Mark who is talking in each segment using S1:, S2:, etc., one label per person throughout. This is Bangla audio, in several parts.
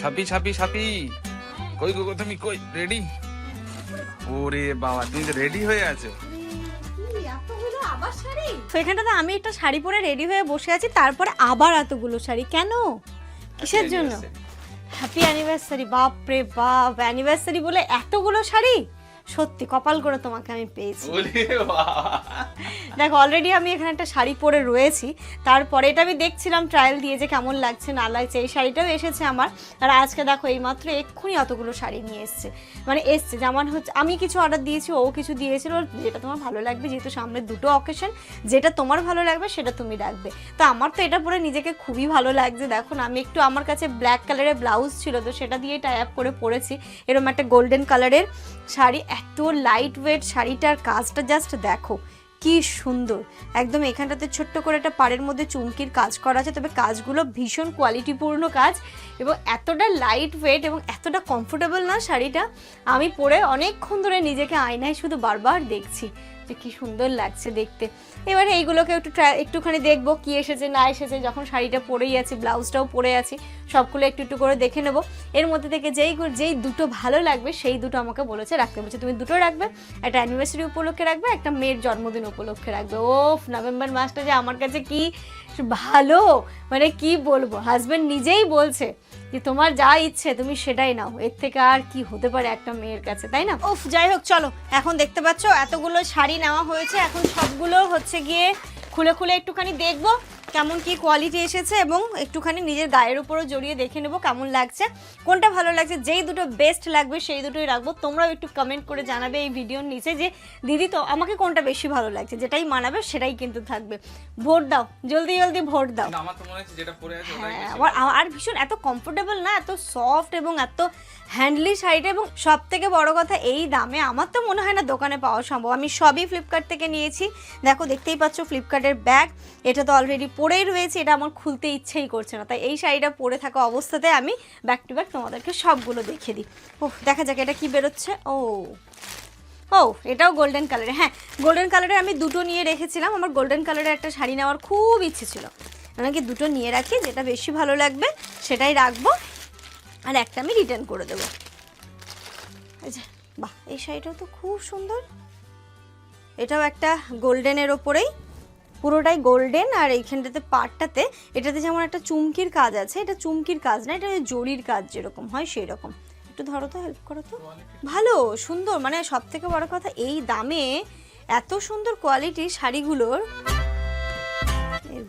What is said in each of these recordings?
S1: ছাপি ছাপি ছাপি। কই গো তুমি কই? রেডি ওরে বাবা তুমি তো রেডি হয়ে আছো।
S2: তো এখানটাতে আমি একটা শাড়ি পরে রেডি হয়ে বসে আছি তারপরে আবার এতগুলো শাড়ি। কেন? কিসের জন্য? হ্যাপি অ্যানিভার্সারি বাপ রে বাপ। অ্যানিভার্সারি বলে এতগুলো শাড়ি? সত্যি কপাল করে তোমাকে আমি পেয়েছি। দেখো অলরেডি আমি এখানে একটা শাড়ি পরে রয়েছি। তারপরে এটা আমি দেখছিলাম ট্রায়াল দিয়ে যে কেমন লাগছে না লাগছে এই শাড়িটাও এসেছে আমার। আর আজকে দেখো এইমাত্র এক্ষুনি অতগুলো শাড়ি নিয়ে এসছে। মানে এসছে যেমন হচ্ছে আমি কিছু অর্ডার দিয়েছি ও কিছু দিয়েছিল যেটা তোমার ভালো লাগবে যেহেতু সামনে দুটো অকেশন যেটা তোমার ভালো লাগবে সেটা তুমি রাখবে। তো আমার তো এটা পরে নিজেকে খুবই ভালো লাগছে দেখো না আমি একটু আমার কাছে ব্ল্যাক কালারের ব্লাউজ ছিল তো সেটা দিয়ে টাই আপ করে পরেছি। এরকম একটা গোল্ডেন কালারের শাড়ি। এত লাইট ওয়েট শাড়িটার কাজটা জাস্ট দেখো, কি সুন্দর। একদম এখানটাতে ছোট্ট করে একটা পাড়ের মধ্যে চুমকির কাজ করা আছে, তবে কাজগুলো ভীষণ কোয়ালিটিপূর্ণ কাজ এবং এতটা লাইট ওয়েট এবং এতটা কমফোর্টেবল না শাড়িটা, আমি পরে অনেকক্ষণ ধরে নিজেকে আয়নায় শুধু বারবার দেখছি। যে কি সুন্দর লাগছে দেখতে। এবারে এইগুলোকে একটু একটুখানি দেখব কি এসেছে, না এসেছে। যখন শাড়িটা পরেই আছি, ব্লাউজটাও পরে আছি, সবগুলো একটু একটু করে দেখে নেব। এর মধ্যে থেকে যেই যেই দুটো ভালো লাগবে, সেই দুটো আমাকে বলেছে, রাখতে বলছে, তুমি দুটো রাখবে, একটা অ্যানিভার্সারি উপলক্ষে রাখবে, একটা মেয়ের জন্মদিন উপলক্ষে রাখবে। ওফ, নভেম্বর মাসটা যে আমার কাছে কি ভালো! মানে কি বলব? হাজবেন্ড নিজেই বলছে। যে তোমার যা ইচ্ছে তুমি সেটাই নাও। এর থেকে আর কি হতে পারে একটা মেয়ের কাছে, তাই না? উফ, যাই হোক, চলো। এখন দেখতে পাচ্ছ, এতগুলো শাড়ি নেওয়া হয়েছে। এখন সবগুলো হচ্ছে গিয়ে খুলে খুলে একটুখানি দেখব। কেমন কি কোয়ালিটি এসেছে এবং একটুখানি নিজের গায়ের উপরও জড়িয়ে দেখে নেব কেমন লাগছে। কোনটা ভালো লাগছে যেই দুটো বেস্ট লাগবে সেই দুটোই রাখব। তোমরাও একটু কমেন্ট করে জানাবে এই ভিডিওর নিচে যে দিদি তো আমাকে কোনটা বেশি ভালো লাগছে? যেটাই মানাবে সেটাই কিন্তু থাকবে। ভোট দাও জলদি জলদি ভোট দাও।
S1: ওটাই
S2: হ্যাঁ আর ভীষণ এত কমফোর্টেবল না এত সফট এবং এত হ্যান্ডলি শাড়িটা এবং সব থেকে বড় কথা এই দামে আমার তো মনে হয় না দোকানে পাওয়া সম্ভব। আমি সবই ফ্লিপকার্ট থেকে নিয়েছি। দেখো দেখতেই পাচ্ছ ফ্লিপকার্টের ব্যাগ এটা তো অলরেডি পরেই রয়েছে, এটা আমার খুলতে ইচ্ছেই করছে না। তাই এই শাড়িটা পরে থাকা অবস্থাতে আমি ব্যাক টু ব্যাক তোমাদেরকে সবগুলো দেখিয়ে দিই। ও দেখা যাক এটা কি বেরোচ্ছে। ও ও, এটাও গোল্ডেন কালারের হ্যাঁ গোল্ডেন কালারের আমি দুটো নিয়ে রেখেছিলাম। আমার গোল্ডেন কালারের একটা শাড়ি নেওয়ার খুব ইচ্ছে ছিল। আমাকে দুটো নিয়ে রাখি? যেটা বেশি ভালো লাগবে, সেটাই রাখব। আর একটা আমি রিটার্ন করে দেবো। বাহ, এই শাড়িটাও তো খুব সুন্দর। এটাও একটা গোল্ডেনের ওপরেই। পুরোটাই গোল্ডেন আর এইখানটাতে পাটটাতে এটাতে যেমন একটা চুমকির কাজ আছে, এটা চুমকির কাজ না, এটা জরির কাজ যেরকম হয় সেই রকম একটু ধরো তো হেল্প করো তো। ভালো, সুন্দর মানে সব থেকে বড় কথা এই দামে এত সুন্দর কোয়ালিটি শাড়িগুলোর।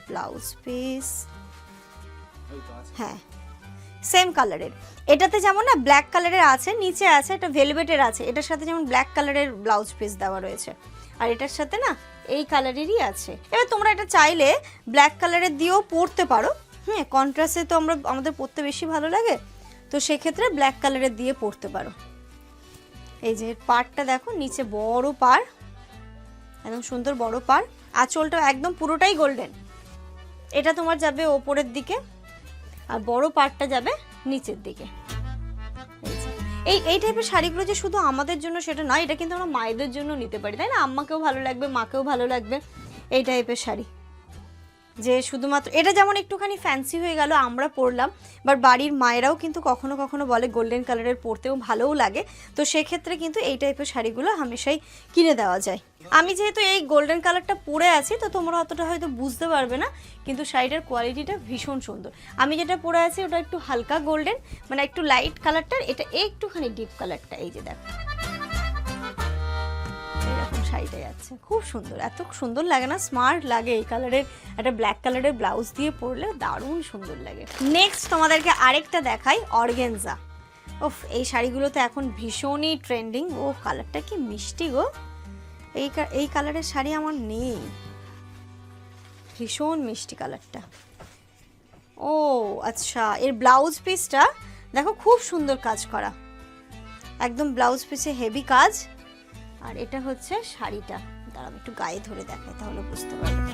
S2: ব্লাউজ পিস হ্যাঁ সেম কালারের এটাতে যেমন না ব্ল্যাক কালারের আছে, নিচে আছে এটা ভেলভেটের আছে, এটার সাথে যেমন ব্ল্যাক কালারের ব্লাউজ পিস দেওয়া রয়েছে। আর এটার সাথে না এই কালারেরই আছে। এবার তোমরা এটা চাইলে ব্ল্যাক কালারের দিয়েও পরতে পারো। হ্যাঁ কন্ট্রাস্টে তো আমরা, আমাদের পরতে বেশি ভালো লাগে। তো সেক্ষেত্রে ব্ল্যাক কালারের দিয়ে পরতে পারো। এই যে পাড়টা দেখো, নিচে বড় পাড়, একদম সুন্দর বড় পাড়। আঁচলটা একদম পুরোটাই গোল্ডেন এটা তোমার যাবে ওপরের দিকে, আর বড় পার্টটা যাবে নিচের দিকে। এই এই টাইপের শাড়িগুলো যে শুধু আমাদের জন্য সেটা নয়, এটা কিন্তু আমরা মায়েদের জন্য নিতে পারি, তাই না? আম্মাকেও ভালো লাগবে, মাকেও ভালো লাগবে এই টাইপের শাড়ি। যে শুধুমাত্র, এটা যেমন একটুখানি ফ্যান্সি হয়ে গেল, আমরা পরলাম বাট বাড়ির মায়েরাও কিন্তু কখনো কখনো বলে গোল্ডেন কালারের পরতেও ভালোও লাগে, তো সেক্ষেত্রে কিন্তু এই টাইপের শাড়িগুলো হামেশাই কিনে দেওয়া যায়। আমি যেহেতু এই গোল্ডেন কালারটা পরে আছি, তো তোমরা অতটা হয়তো বুঝতে পারবে না, কিন্তু শাড়িটার কোয়ালিটিটা ভীষণ সুন্দর। আমি যেটা পরে আছি, ওটা একটু হালকা গোল্ডেন মানে একটু লাইট কালারটা এটা একটুখানি ডিপ কালারটা এই যে দেখো। এরকম শাড়িটা যাচ্ছে খুব সুন্দর, এত সুন্দর লাগে না স্মার্ট লাগে এই কালারের একটা ব্ল্যাক কালারের ব্লাউজ দিয়ে পরলে দারুণ সুন্দর লাগে। নেক্সট তোমাদেরকে আরেকটা দেখাই অর্গেনজা ওফ এই শাড়িগুলো তো এখন ভীষণই ট্রেন্ডিং ও কালারটা কি মিষ্টি গো। এই এই কালারের শাড়ি আমার নেই। ভীষণ মিষ্টি কালারটা। ও আচ্ছা এর ব্লাউজ পিসটা, দেখো খুব সুন্দর কাজ করা। একদম ব্লাউজ পিসে হেভি কাজ। আর এটা হচ্ছে শাড়িটা। দাঁড়াও, একটু গায়ে ধরে দেখাই, তাহলে বুঝতে পারবে।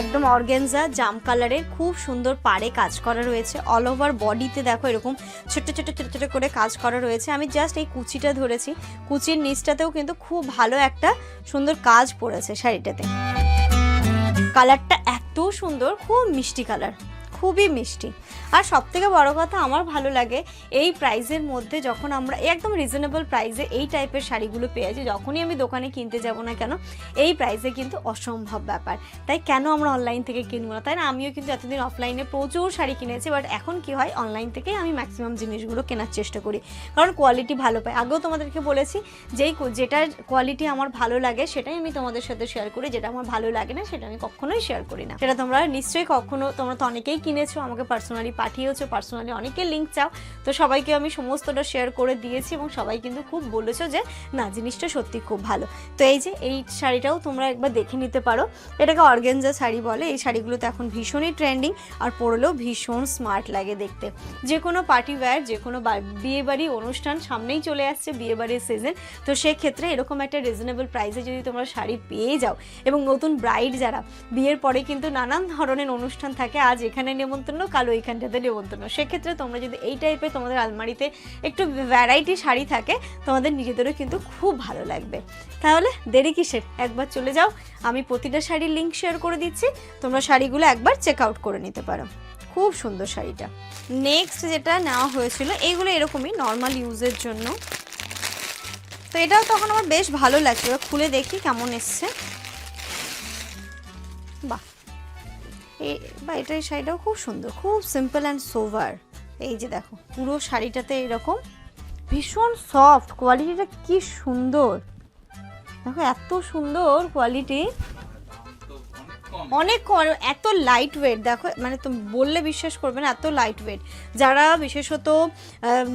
S2: একদম অর্গেনজা, জাম কালারের খুব সুন্দর পাড়ে কাজ করা রয়েছে। অল ওভার বডিতে দেখো এরকম ছোট ছোট ছোট ছোট করে কাজ করা রয়েছে। আমি জাস্ট এই কুচিটা ধরেছি। কুচির নিচটাতেও কিন্তু খুব ভালো একটা সুন্দর কাজ পড়েছে শাড়িটাতে। কালারটা এত সুন্দর, খুব মিষ্টি কালার খুবই মিষ্টি। আর সব থেকে বড় কথা, আমার ভালো লাগে এই প্রাইসের মধ্যে যখন আমরা একদম রিজনেবল প্রাইসে এই টাইপের শাড়িগুলো পেয়ে যখনই আমি দোকানে কিনতে যাব না কেন, এই প্রাইসে কিন্তু অসম্ভব ব্যাপার। তাই কেন আমরা অনলাইন থেকে কিনবো না? তাই না, আমিও কিন্তু এতদিন অফলাইনে প্রচুর শাড়ি কিনেছি বাট এখন কি হয় অনলাইন থেকেই আমি ম্যাক্সিমাম জিনিসগুলো কেনার চেষ্টা করি। কারণ কোয়ালিটি ভালো পাই। আগেও তোমাদেরকে বলেছি, যেই যেটার কোয়ালিটি আমার ভালো লাগে, সেটাই আমি তোমাদের সাথে শেয়ার করি। যেটা আমার ভালো লাগে না, সেটা আমি কখনোই শেয়ার করি না। সেটা তোমরা নিশ্চয়ই কখনো, তোমরা তো অনেকেই কিনেছো, আমাকে পার্সোনালি পাঠিয়েছো পার্সোনালি অনেকে লিঙ্ক চাও। তো সবাইকে আমি সমস্তটা শেয়ার করে দিয়েছি এবং সবাই কিন্তু খুব বলেছ যে, না, জিনিসটা সত্যি খুব ভালো। তো এই যে এই শাড়িটাও তোমরা একবার দেখে নিতে পারো। এটাকে অর্গেনজা শাড়ি বলে। এই শাড়িগুলো তো এখন ভীষণই ট্রেন্ডিং আর পরলেও ভীষণ স্মার্ট লাগে দেখতে। যে কোনো পার্টি ওয়্যার যে কোনো বিয়ে বাড়ি অনুষ্ঠান সামনেই চলে আসছে বিয়ে বাড়ির সিজন তো সেক্ষেত্রে এরকম একটা রিজনেবল প্রাইসে যদি তোমরা শাড়ি পেয়ে যাও এবং নতুন ব্রাইড যারা, বিয়ের পরে কিন্তু নানান ধরনের অনুষ্ঠান থাকে। আজ এখানে নেমন্তন্ন, কাল ওইখানটাতে নেমন্তন্ন। সেক্ষেত্রে তোমরা যদি এই টাইপের তোমাদের আলমারিতে একটু ভ্যারাইটি শাড়ি থাকে, তোমাদের নিজেদেরও কিন্তু খুব ভালো লাগবে। তাহলে দেরি কিসের? একবার চলে যাও, আমি প্রতিটা শাড়ির লিঙ্ক শেয়ার করে দিচ্ছি, তোমরা শাড়িগুলো একবার চেক আউট করে নিতে পারো। খুব সুন্দর শাড়িটা। নেক্সট যেটা নেওয়া হয়েছিল এইগুলো এরকমই নর্মাল ইউজের জন্য। তো এটাও তখন আমার বেশ ভালো লাগছে খুলে দেখি কেমন এসছে। বাহ! এই বা শাড়িটাও খুব সুন্দর, খুব সিম্পল অ্যান্ড সোভার এই যে দেখো, পুরো শাড়িটাতে এরকম। ভীষণ সফট কোয়ালিটিটা কি সুন্দর। দেখো এত সুন্দর কোয়ালিটি
S1: অনেক
S2: এত লাইট ওয়েট দেখো মানে তুমি বললে বিশ্বাস করবে না এত লাইট ওয়েট যারা বিশেষত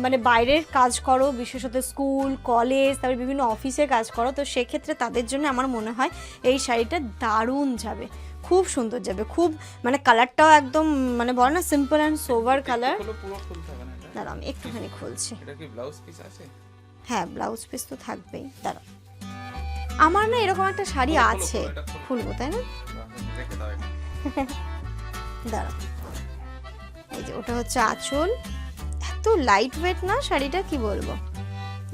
S2: মানে বাইরের কাজ করো বিশেষত স্কুল কলেজ তারপরে বিভিন্ন অফিসে কাজ করো তো সেক্ষেত্রে তাদের জন্য আমার মনে হয় এই শাড়িটা দারুণ যাবে। খুব সুন্দর যাবে খুব মানে কালারটাও একদম মানে বল না সিম্পল অ্যান্ড সোভার কালার দাঁড়াও আমি একটুখানি খুলছি।
S1: এটা কি ব্লাউজ পিস আছে?
S2: হ্যাঁ ব্লাউজ পিস তো থাকবেই দাঁড়াও। আমার না এরকম একটা শাড়ি আছে। খুলবো তাই না? দাঁড়াও। এই যে, ওটা হচ্ছে আঁচল। এত লাইট ওয়েট না শাড়িটা, কি বলব?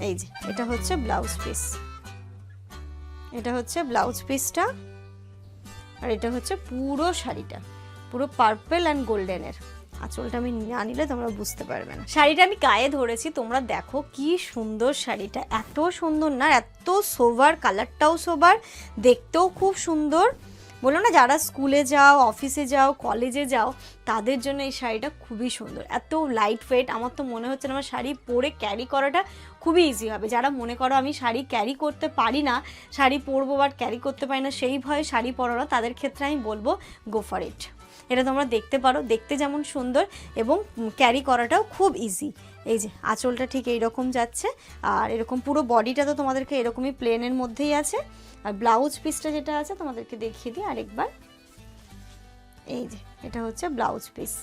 S2: এই যে, এটা হচ্ছে ব্লাউজ পিস এটা হচ্ছে ব্লাউজ পিসটা আর এটা হচ্ছে পুরো শাড়িটা। পুরো পার্পেল অ্যান্ড গোল্ডেনের আঁচলটা আমি না নিলে তোমরা বুঝতে পারবে না। শাড়িটা আমি গায়ে ধরেছি, তোমরা দেখো কি সুন্দর শাড়িটা। এত সুন্দর না, এত সোভার কালারটাও সোভার দেখতেও খুব সুন্দর। বলো না, যারা স্কুলে যাও, অফিসে যাও, কলেজে যাও, তাদের জন্য এই শাড়িটা খুবই সুন্দর। এত লাইট ওয়েট আমার তো মনে হচ্ছে না আমার শাড়ি পরে ক্যারি করাটা খুবই ইজি হবে। যারা মনে করো আমি শাড়ি ক্যারি করতে পারি না, শাড়ি পরবো বাট ক্যারি করতে পারি না, সেই ভয়ে শাড়ি পরানো তাদের ক্ষেত্রে আমি বলব গো ফর ইট এটা তোমরা দেখতে পারো। দেখতে যেমন সুন্দর এবং ক্যারি করাটাও খুব ইজি এই যে, আঁচলটা ঠিক এইরকম যাচ্ছে। আর এরকম পুরো বডিটা তো তোমাদেরকে এরকমই প্লেনের মধ্যেই আছে। আর ব্লাউজ পিসটা যেটা আছে, তোমাদেরকে দেখিয়ে দিই আরেকবার। এই যে, এটা হচ্ছে ব্লাউজ পিস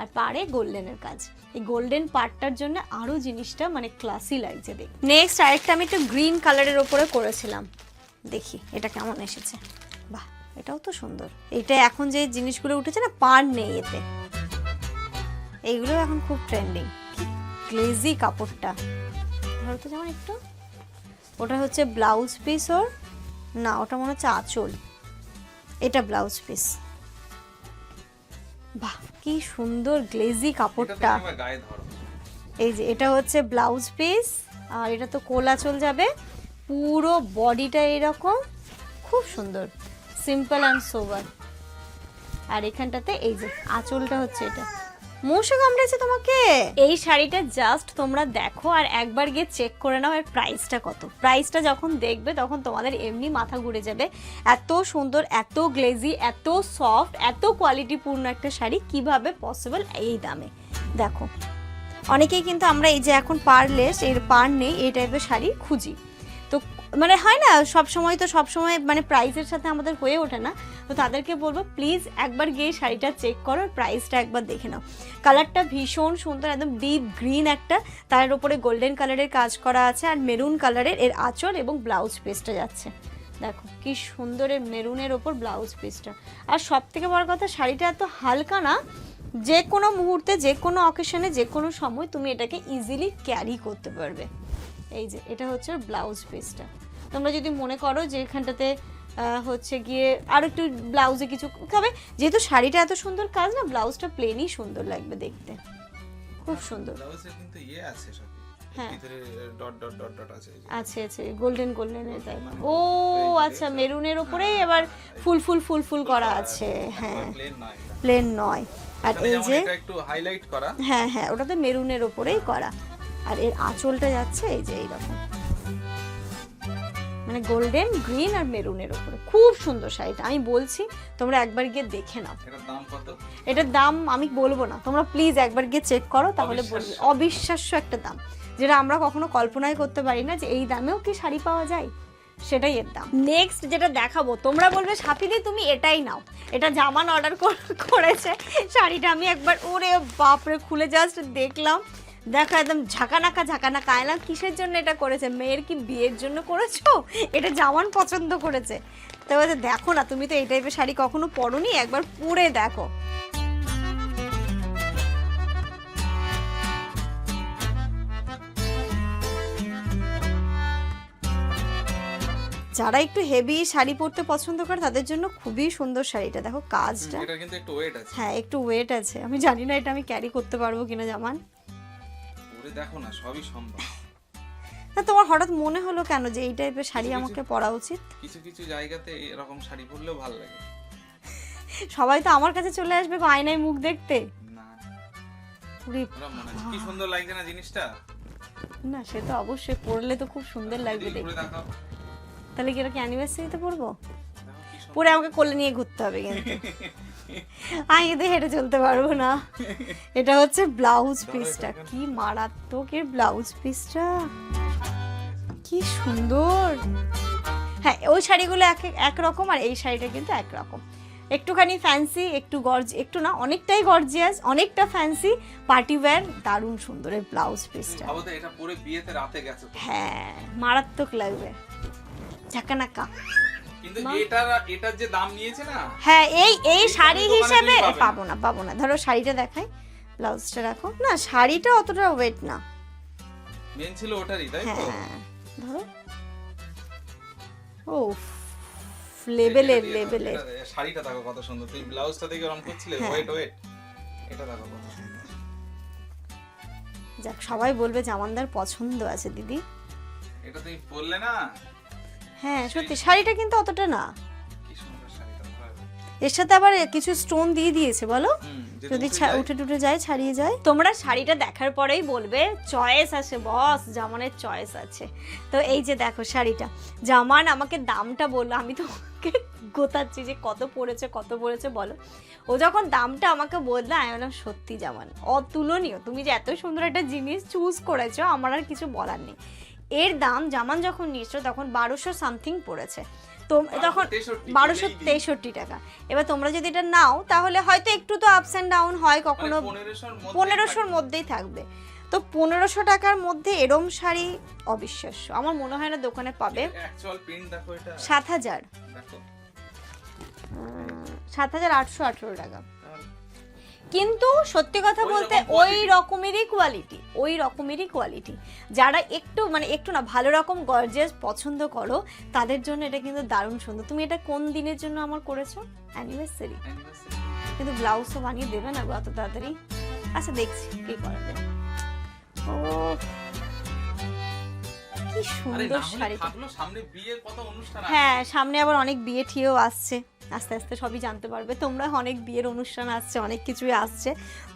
S2: আর পারে গোল্ডেনের কাজ। এই গোল্ডেন পার্টটার জন্য আরও জিনিসটা মানে ক্লাসি লাগছে দেখ। নেক্সট আরেকটা আমি একটু গ্রিন কালারের ওপরে করেছিলাম। দেখি, এটা কেমন এসেছে। বাহ। এটাও তো সুন্দর। এটা এখন যে জিনিসগুলো উঠেছে না পার নেই এতে। এইগুলো এখন খুব ট্রেন্ডিং গ্লেজি কাপড়টা। ধরো তো যেমন একটু। ওটা হচ্ছে ব্লাউজ পিস ওর। না ওটা মনে হচ্ছে আঁচল। এটা ব্লাউজ পিস বাহ কি সুন্দর গ্লেজি কাপড়টা। এই যে এটা হচ্ছে ব্লাউজ পিস আর এটা তো কোলা চল যাবে। পুরো বডিটা এরকম। খুব সুন্দর। সিম্পল অ্যান্ড সোবার। আর এখানটাতে এই যে আঁচলটা হচ্ছে এটা। মশা কামড়েছে তোমাকে? এই শাড়িটা জাস্ট তোমরা দেখো আর একবার গিয়ে চেক করে নাও এর প্রাইসটা কত। প্রাইসটা যখন দেখবে তখন তোমাদের এমনি মাথা ঘুরে যাবে। এত সুন্দর এত গ্লেজি এত সফট এত কোয়ালিটিপূর্ণ একটা শাড়ি কীভাবে পসিবল এই দামে? দেখো। অনেকেই কিন্তু আমরা এই যে এখন পারলেস এর পার নেই এই টাইপের শাড়ি খুঁজি। মানে হয় না, সব সময় তো সব সময় মানে প্রাইসের সাথে আমাদের হয়ে ওঠে না। তো তাদেরকে বলব প্লিজ একবার গিয়ে শাড়িটা চেক করো প্রাইসটা একবার দেখে নাও। কালারটা ভীষণ সুন্দর, একদম ডিপ গ্রিন একটা। তার উপরে গোল্ডেন কালারের কাজ করা আছে আর মেরুন কালারের এর আঁচল এবং ব্লাউজ পিসটা যাচ্ছে। দেখো, কি সুন্দর এর মেরুনের ওপর ব্লাউজ পিসটা আর সব থেকে বড় কথা, শাড়িটা এত হালকা না, যে কোনো মুহূর্তে, যে কোনো অকেশনে যে কোনো সময়, তুমি এটাকে ইজিলি ক্যারি করতে পারবে। এই যে এটা হচ্ছে ব্লাউজ পিসটা। তোমরা যদি মনে করো যে এখানটাতে হচ্ছে গিয়ে আর একটু ব্লাউজে কিছু তবে যেহেতু শাড়িটা এত সুন্দর কাজ না ব্লাউজটা প্লেনই সুন্দর লাগবে দেখতে। খুব সুন্দর।
S1: কিন্তু ইয়ে আছে সব।
S2: হ্যাঁ।
S1: ডট ডট ডট ডট আছে
S2: আছে আছে গোল্ডেন গোল্ডেনের টাইপ ও আচ্ছা মেরুনের ওপরেই এবার ফুল ফুল ফুল ফুল করা আছে হ্যাঁ।
S1: প্লেন নয়।
S2: প্লেন নয়। আর এই যে
S1: একটু হাইলাইট করা।
S2: হ্যাঁ হ্যাঁ ওটা তো মেরুনের ওপরেই করা। আর এর আঁচলটা যাচ্ছে এই যে এইরকম। মানে গোল্ডেন গ্রিন আর মেরুনের ওপরে খুব সুন্দর শাড়িটা। আমি বলছি তোমরা একবার গিয়ে দেখে নাও।
S1: এটার দাম কত?
S2: এটার দাম আমি বলব না। তোমরা প্লিজ একবার গিয়ে চেক করো তাহলে বলবে।
S1: অবিশ্বাস্য।
S2: একটা দাম। যেটা আমরা কখনো কল্পনাই করতে পারি না যে এই দামেও কি শাড়ি পাওয়া যায়। সেটাই এর দাম। নেক্সট যেটা দেখাবো তোমরা বলবে সাপিদি তুমি এটাই নাও। এটা জামান অর্ডার করেছে। শাড়িটা আমি একবার ওরে বাপরে খুলে জাস্ট দেখলাম। দেখো একদম ঝাঁকানাকা ঝাঁকানাকা। আয়লাম কিসের জন্য এটা করেছে? মেয়ের কি বিয়ের জন্য করেছ? এটা জামান পছন্দ করেছে। তো বলছে, দেখো না তুমি তো এই টাইপের শাড়ি কখনো পরোনি একবার পরে দেখো। যারা একটু হেভি শাড়ি পরতে পছন্দ করে তাদের জন্য খুবই সুন্দর শাড়িটা। দেখো কাজটা
S1: এটা কিন্তু একটু ওয়েট আছে।
S2: হ্যাঁ একটু ওয়েট আছে। আমি জানি না এটা আমি ক্যারি করতে পারব কিনা জামান।
S1: পরে দেখো না সবই সম্ভব।
S2: না তোমার হঠাৎ মনে হলো কেন যে এই টাইপের শাড়ি আমাকে পরা উচিত?
S1: কিছু কিছু জায়গাতে এরকম শাড়ি পরলেও ভালো লাগে।
S2: সবাই তো আমার কাছে চলে আসবে গো আয়নায় মুখ দেখতে।
S1: কি সুন্দর লাগছে না জিনিসটা?
S2: না সে তো অবশ্যই পরলে তো খুব সুন্দর লাগবে দেখতে। তাহলে কি এরকম অ্যানিভার্সারিতে পরবো?
S1: কি।
S2: পরে আমাকে কোলে নিয়ে ঘুরতে হবে কিন্তু। আমি এতে হেঁটে চলতে পারব না। এটা হচ্ছে ব্লাউজ পিসটা। কি মারাত্মক এর ব্লাউজ পিসটা। কি সুন্দর। হ্যাঁ ওই শাড়িগুলো এক এক রকম আর এই শাড়িটা কিন্তু এক রকম একটুখানি ফ্যান্সি একটু গর্জ একটু না অনেকটাই গর্জিয়াস অনেকটা ফ্যান্সি পার্টি ওয়্যার দারুণ সুন্দর এর ব্লাউজ পিসটা।
S1: এটা পরে বিয়েতে রাতে গেছে
S2: হ্যাঁ মারাত্মক লাগবে। ঝাঁকানাকা।
S1: কিন্তু এটার এটার যে দাম নিয়েছে না
S2: হ্যাঁ এই এই শাড়ি হিসেবে
S1: পাবে। না।
S2: পাবো না। ধরো শাড়িটা দেখাই ব্লাউজটা রাখো। না শাড়িটা অতটা ওয়েট না।
S1: মেন ছিল ওটারই তাই তো?
S2: হ্যাঁ ধরো। ও লেভেলের
S1: এটা দিয়ে দাও,
S2: লেভেলের
S1: এটা- শাড়িটা দেখো কত সুন্দর। তুমি ব্লাউজটা দেখে রং করছিলে
S2: হ্যাঁ।
S1: ওয়েট ওয়েট এটা দেখো কত সুন্দর।
S2: যাক সবাই বলবে জামানদার পছন্দ আছে দিদি।
S1: এটা তুমি পরলে না
S2: হ্যাঁ সত্যি শাড়িটা কিন্তু অতটা না।
S1: কি সুন্দর শাড়িটা ভালো।
S2: এর সাথে আবার কিছু স্টোন দিয়ে দিয়েছে বলো?
S1: যদি উঠে
S2: টুটে যায় ছাড়িয়ে যায়। তোমরা শাড়িটা দেখার পরেই বলবে চয়েস আছে বস জামানের চয়েস আছে। তো এই যে দেখো শাড়িটা। জামান আমাকে দামটা বলল আমি তো ওকে গোতাচ্ছি যে কত পড়েছে কত পড়েছে বলো। ও যখন দামটা আমাকে বলল আমি বললাম সত্যি জামান অতুলনীয়। তুমি যে এত সুন্দর একটা জিনিস চুজ করেছ আমার আর কিছু বলার নেই। এর দাম জামান যখন নিয়েছো তখন বারোশো সামথিং পড়েছে। তো তখন বারোশো তেষট্টি টাকা। এবার তোমরা যদি এটা নাও তাহলে হয়তো একটু তো আপস অ্যান্ড ডাউন হয়
S1: মানে
S2: কখনো
S1: 1500 র মধ্যে
S2: পনেরোশোর মধ্যেই থাকবে। তো পনেরোশো টাকার মধ্যে এরম শাড়ি অবিশ্বাস্য। আমার মনে হয় না দোকানে পাবে। সাত হাজার। সাত হাজার আটশো আঠেরো টাকা। কিন্তু সত্যি কথা বলতে ওই রকমেরই কোয়ালিটি ওই রকমেরই কোয়ালিটি যারা একটু মানে একটু না ভালো রকম গর্জেস পছন্দ করো তাদের জন্য এটা কিন্তু দারুণ সুন্দর। তুমি এটা কোন দিনের জন্য আমার করেছ? অ্যানিভার্সারি। কিন্তু ব্লাউজ তো বানিয়ে দেবে না গো এত তাড়াতাড়ি? আচ্ছা দেখছি কি করা যায়। ও কি সুন্দর শাড়িটা।
S1: সামনে বিয়ের কত অনুষ্ঠান
S2: হ্যাঁ সামনে আবার অনেক বিয়ে ঠিয়েও আসছে। আস্তে আস্তে সবই জানতে পারবে। তোমরা অনেক বিয়ের অনুষ্ঠান আসছে অনেক কিছুই আসছে।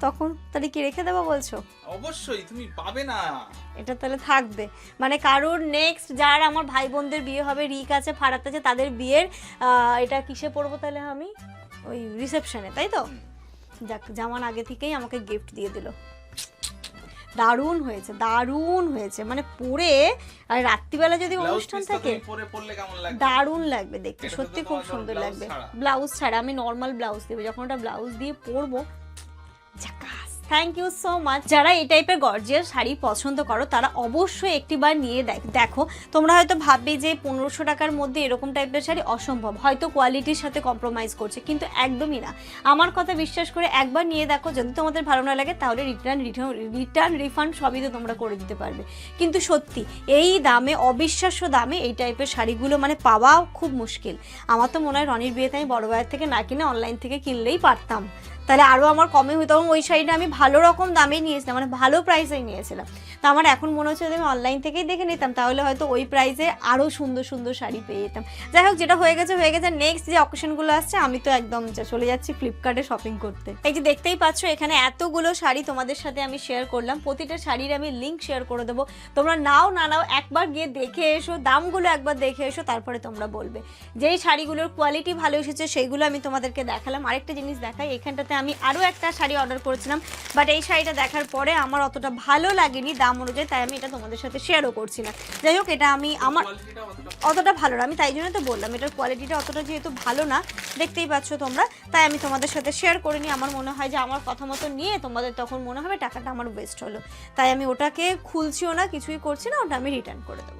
S2: তখন তাহলে কি রেখে দেবো বলছো?
S1: অবশ্যই তুমি পাবে না।
S2: এটা তাহলে থাকবে। মানে কারোর নেক্সট যার আমার ভাই বোনদের বিয়ে হবে রিক আছে ফারাত আছে তাদের বিয়ের এটা কিসে পড়ব তাহলে আমি? ওই রিসেপশনে তাই তো? যাক জামান আগে থেকেই আমাকে গিফট দিয়ে দিল। দারুণ হয়েছে দারুণ হয়েছে। মানে পরে আর রাত্রিবেলা যদি অনুষ্ঠান থাকে দারুণ লাগবে দেখতে সত্যি খুব সুন্দর লাগবে। ব্লাউজ ছাড়া আমি নর্মাল ব্লাউজ দেবো যখন ওটা ব্লাউজ দিয়ে পরবো ঝাকাস। থ্যাংক ইউ সো মাচ যারা এই টাইপের গর্জিয়াস শাড়ি পছন্দ করো, তারা অবশ্যই একটিবার নিয়ে দেখ তোমরা হয়তো ভাববে যে পনেরোশো টাকার মধ্যে এরকম টাইপের শাড়ি অসম্ভব। হয়তো কোয়ালিটির সাথে কম্প্রোমাইজ করছে, কিন্তু একদমই না। আমার কথা বিশ্বাস করে একবার নিয়ে দেখো, যদি তোমাদের ভালো না লাগে, তাহলে রিটার্ন রিটার্ন রিটার্ন রিফান্ড সবই তো তোমরা করে দিতে পারবে। কিন্তু সত্যি, এই দামে, অবিশ্বাস্য দামে এই টাইপের শাড়িগুলো মানে পাওয়া খুব মুশকিল। আমার তো মনে হয় রনির বিয়েতে আমি বড় ভাইয়ের থেকে না কিনে অনলাইন থেকে কিনলেই পারতাম। তাহলে আরও আমার কমে হতো। এবং ওই শাড়িটা আমি ভালো রকম দামে নিয়েছিলাম মানে ভালো প্রাইসেই নিয়েছিলাম। তো আমার এখন মনে হচ্ছে আমি অনলাইন থেকেই দেখে নিতাম, তাহলে হয়তো ওই প্রাইসে আরও সুন্দর সুন্দর শাড়ি পেয়ে যেতাম। যাই হোক, যেটা হয়ে গেছে হয়ে গেছে। নেক্সট যে অকেশনগুলো আসছে, আমি তো একদম চলে যাচ্ছি ফ্লিপকার্টে শপিং করতে। এই যে দেখতেই পাচ্ছ, এখানে এতগুলো শাড়ি তোমাদের সাথে আমি শেয়ার করলাম। প্রতিটা শাড়ির আমি লিঙ্ক শেয়ার করে দেবো। তোমরা নাও, না নাও, একবার গিয়ে দেখে এসো, দামগুলো একবার দেখে এসো, তারপরে তোমরা বলবে। যেই শাড়িগুলোর কোয়ালিটি ভালো এসেছে, সেইগুলো আমি তোমাদেরকে দেখালাম। আরেকটা জিনিস দেখাই, এখানটাতে আমি আরও একটা শাড়ি অর্ডার করেছিলাম বাট এই শাড়িটা দেখার পরে আমার অতটা ভালো লাগেনি দাম অনুযায়ী তাই আমি এটা তোমাদের সাথে শেয়ারও করছি না যাই হোক এটা আমি আমার অতটা ভালো না আমি তাই জন্য তো বললাম এটার কোয়ালিটিটা অতটা যেহেতু ভালো না দেখতেই পাচ্ছ তোমরা তাই আমি তোমাদের সাথে শেয়ার করিনি। আমার মনে হয় যে আমার কথা মতো নিয়ে তোমাদের তখন মনে হবে টাকাটা আমার ওয়েস্ট হলো। তাই আমি ওটাকে খুলছিও না কিছুই করছি না ওটা আমি রিটার্ন করে দেবো।